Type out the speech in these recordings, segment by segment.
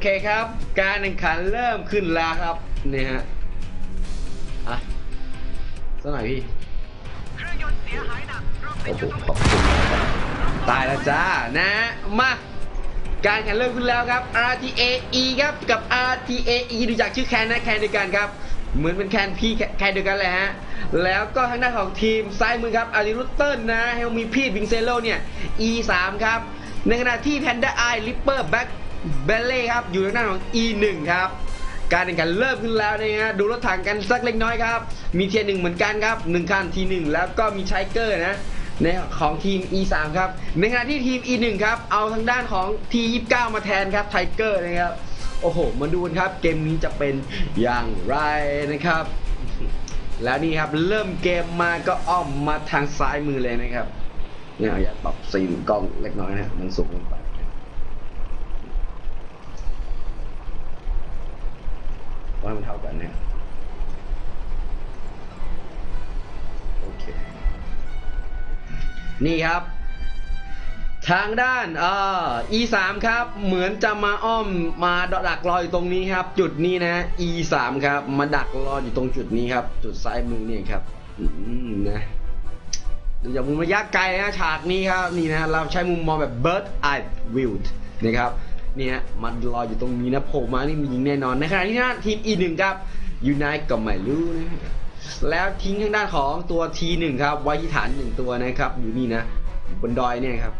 เคครับ การแข่งขันเริ่มขึ้นแล้วครับนี่ฮะอะสักหน่อยพี่เครื่องยนต์เสียหายหนักรอบติโอ้ดโหอยู่ตรงขอบคุณตายแล้วจ้านะมาการแข่งเริ่มขึ้นแล้วครับ RTAE ครับกับ RTAE ดูจากชื่อแคนนะแคนเดียวกันครับ เหมือนเป็นแคนพี่แคนเดียวกันเลยฮะแล้วก็ทางด้านของทีมซ้ายมือครับอาริรุตเติลนะเฮลมีพีดบิงเซโลเนี่ย E3 ครับในขณะที่แพนด้าไอลิปเปอร์แบ็ค เบลเล่ครับอยู่ทางด้านของ E1 ครับการแข่งขันเริ่มขึ้นแล้วนะฮะดูรถถังกันสักเล็กน้อยครับ มีเทียร์หนึ่งเหมือนกันครับหนึ่งคันทีหนึ่งแล้วก็มีไชเกอร์นะในของทีม E3 ครับในขณะที่ทีม E1 ครับเอาทางด้านของ T29 มาแทนครับไทเกอร์นะครับโอ้โหมาดูกันครับ เกมนี้จะเป็นอย่างไรนะครับ แล้วนี่ครับเริ่มเกมมาก็อ้อมมาทางซ้ายมือเลยนะครับเนี่ยอยากปรับซีนกล้องเล็กน้อยนะมันสูงลงไปว่ามัน เนี่ย โอเค นี่ครับ ทางด้านเอ่อ E3 ครับ เหมือนจะมาอ้อมมาดักรออยู่ตรงนี้ครับ จุดนี้นะ E3 ครับ มาดักรออยู่ตรงจุดนี้ครับ จุดซ้ายมือนี่ครับนะดูจามุมระยะไกลนะฉากนี้ครับ นี่นะเราใช้มุมมองแบบ bird eye view นะครับ เนี่ฮะมันรออยู่ตรงนี้นะโผล่มานี่มียิงแน่นอนในขณะที่น้าทีม E1 ครับยูไนต์ก็ไม่รู้นะแล้วทิ้งทางด้านของตัว T1 ครับไว้ที่ฐานหนึ่งตัวนะครับ อยู่นี่นะบนดอยเนี่ยครับ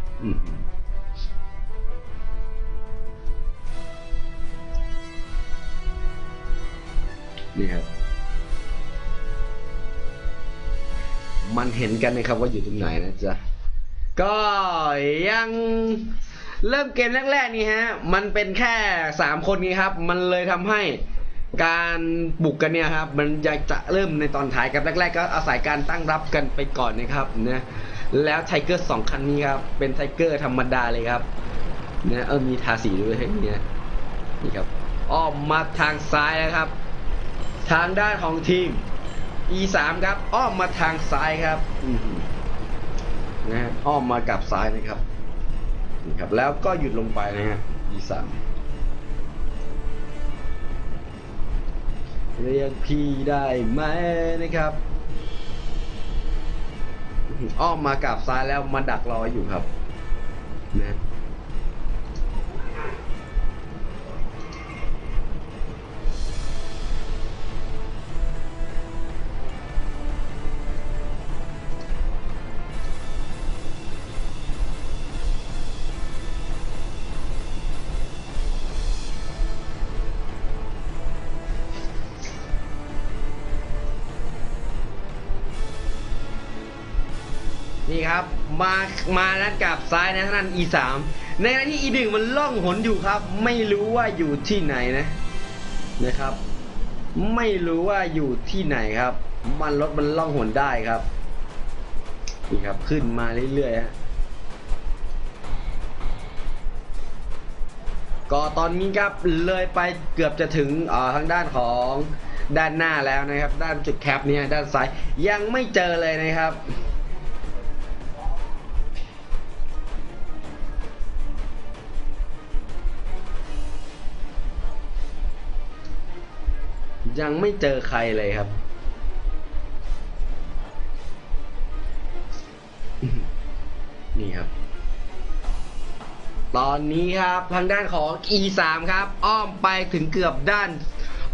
นี่ครับ มันเห็นกันนะครับว่าอยู่ตรงไหนนะจ๊ะก็ยัง เริ่มเกมแรกๆนี่ฮะ มันเป็นแค่สามคนนี้ครับ มันเลยทำให้การบุกกันเนี่ยครับ มันอยากจะเริ่มในตอนท้ายครับแรกๆ ก็อาศัยการตั้งรับกันไปก่อนนะครับนะแล้วไทเกอร์สองคันนี้ครับ เป็นไทเกอร์ธรรมดาเลยครับนะเออมีทาสีด้วยเนี่ยนี่ครับอ้อมมาทางซ้ายนะครับ ทางด้านของทีม E3 ครับ อ้อมมาทางซ้ายครับนะอ้อมมากับซ้ายนะครับ นี่ครับแล้วก็หยุดลงไปนะฮะ E3 เรียกพี่ได้ไหมนะครับอื้อหืออ้อมมากลับซ้ายแล้วมาดักรออยู่ครับนะ ครับ มามาแล้วกลับซ้ายนะท่าน E3 ในขณะที่ E1 มันล่องหนอยู่ครับ ไม่รู้ว่าอยู่ที่ไหนนะนะครับ ไม่รู้ว่าอยู่ที่ไหนครับ มันรถมันล่องหนได้ครับนี่ครับขึ้นมาเรื่อยๆฮะก็ตอนนี้ครับเลยไปเกือบจะถึงอ่อทางด้านของด้านหน้าแล้วนะครับ ด้านจุดแคปเนี่ยด้านซ้ายยังไม่เจอเลยนะครับ ยังไม่เจอใครเลยครับ นี่ครับ ตอนนี้ครับทางด้านของ E3 ครับ อ้อมไปถึงเกือบด้าน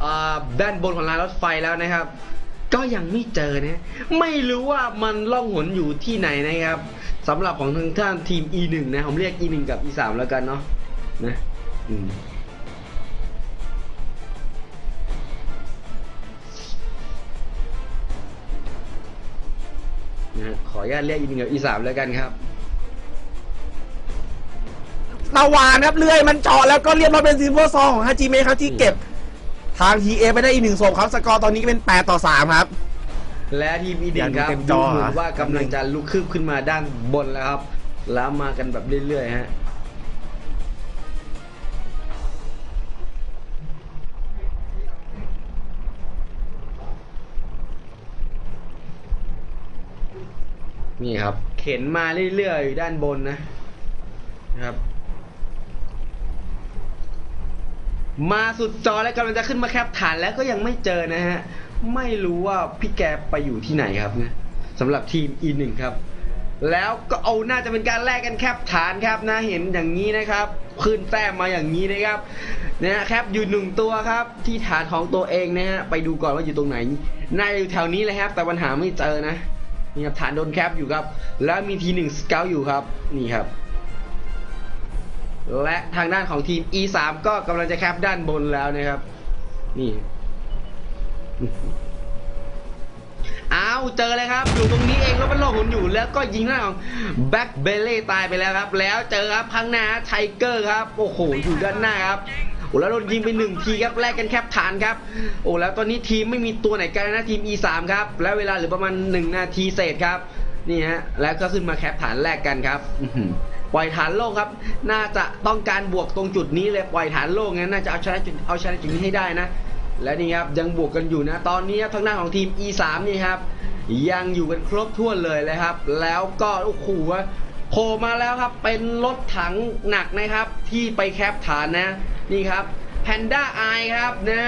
อ่อด้านบนของรางรถไฟแล้วนะครับ ก็ยังไม่เจอนะไม่รู้ว่ามันล่องหนอยู่ที่ไหนนะครับสำหรับของทางท่านทีม E1 นะผมเรียก E1 กับ E3 แล้วกันเนาะนะ อืม นะฮะขออนุญาตเรียกอีกหนึ่งกับอีสามแล้วกันครับตะวานครับเลื่อยมันเจาะแล้วก็เรียบร้อยเป็นซิลเวอร์ซองของฮาจิเมะครับที่เก็บทางทีเอไปได้อีกหนึ่งศพครับ สกอร์ตอนนี้ก็เป็น8ต่อ3ครับ และทีมอีดินครับอยากดูเต็มจดูอเหมือนเหรอว่ากำลังจะลุกคืบขึ้นมาด้านบนแล้วครับ แล้วมากันแบบเรื่อยๆฮะ นี่ครับ เข็นมาเรื่อยๆอยู่ด้านบนนะนะครับ มาสุดจอแล้วกำลังจะขึ้นมาแคปฐานแล้วก็ยังไม่เจอนะฮะ ไม่รู้ว่าพี่แกไปอยู่ที่ไหนครับนะสำหรับทีม E1 ครับ แล้วก็เอาน่าจะเป็นการแลกกันแคปฐานครับนะเห็นอย่างนี้นะครับ ขึ้นแต้มมาอย่างนี้นะครับนะฮะแคปอยู่หนึ่งตัวครับ ที่ฐานของตัวเองนะฮะไปดูก่อนว่าอยู่ตรงไหนน่าจะอยู่แถวนี้เลยครับ แต่ปัญหาไม่เจอนะ นี่ครับฐานโดนแคปอยู่ครับ แล้วมีทีหนึ่งสเกลอยู่ครับนี่ครับ และทางด้านของทีม E3 ก็กำลังจะแคปด้านบนแล้วนะครับ นี่อ้าวเจอเลยครับ อยู่ตรงนี้เองแล้วมันโลกหุนอยู่ แล้วก็ยิงหน้าของแบ็คเบลเล่ตายไปแล้วครับ แล้วเจอครับพังหน้าไทเกอร์ครับ โอ้โห อยู่ด้านหน้าครับ โอ้แล้วโดนยิงไปหนึ่งทีครับแลกกันแคปฐานครับ โอ้แล้วตอนนี้ทีมไม่มีตัวไหนกันนะทีม E3 ครับ แล้วเวลาเหลือประมาณ 1 นาทีเศษครับนี่ฮะแล้วก็ขึ้นมาแคปฐานแลกกันครับปล่อยฐานโลกครับ น่าจะต้องการบวกตรงจุดนี้เลยปล่อยฐานโลกงั้นน่าจะเอาชนะจุดเอาชนะจุดนี้ให้ได้นะ และนี่ครับยังบวกกันอยู่นะ ตอนนี้ทางด้านของทีม E3 นี่ครับยังอยู่กันครบถ้วนเลยเลยครับ แล้วก็โอ้โห โผล่มาแล้วครับ เป็นรถถังหนักนะครับ ที่ไปแคปฐานนะ นี่ครับ Panda i ครับนะ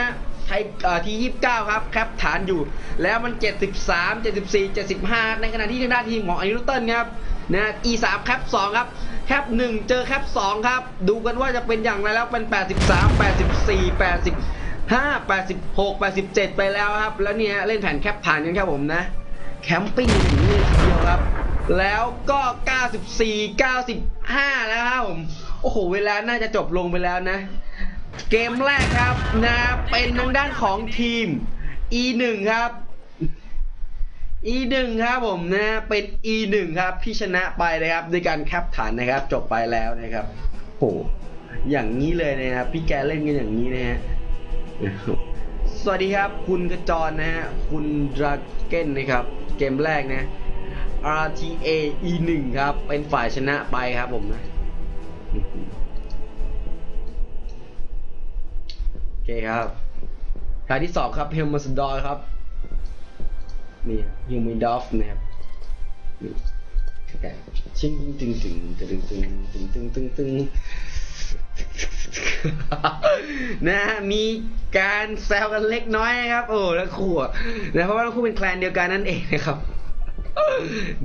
ไทยเอ่อที่ 29 ครับ แคปฐานอยู่ แล้วมัน 73 74 75 ในขณะที่ทางด้านทีมของอนิรุเติลครับนะ E3 แคป2ครับ แคป 1 เจอแคป 2 ครับ ดูกันว่าจะเป็นอย่างไรแล้วเป็น 83 84 85 86 87 ไปแล้วครับ แล้วเนี่ยเล่นแผ่นแคปฐานกันครับผมนะ แคมปิ้งอย่างนี้ แล้วก็ 94 95 แล้วครับผมโอ้โห เวลาน่าจะจบลงไปแล้วนะ เกมแรกครับนะเป็นทางด้านของทีม E1 ครับ E1 ครับผมนะเป็น E1 ครับที่ชนะไปนะครับด้วยการแคปฐานนะครับ จบไปแล้วนะครับโหอย่างนี้เลยนะครับ พี่แกเล่นกันอย่างนี้นะฮะสวัสดีครับ คุณกระจรนะฮะคุณดราเก้นนะครับ เกมแรกนะ RTA E1 ครับ เป็นฝ่ายชนะไปครับผมนะโอเคครับรายที่สองครับเฮลมาสดอร์ครับ นี่ฮิวมิดอฟนะครับนี่แกชิงตึงตึงตึงตึงตึงตึงตึงตึงนะฮะมีการแซวกันเล็กน้อยนะครับ โอ้แล้วคู่นะเพราะว่าทั้งคู่เป็นแคลนเดียวกันนั่นเองนะครับ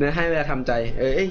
นะให้เวลาทำใจ เอ้ย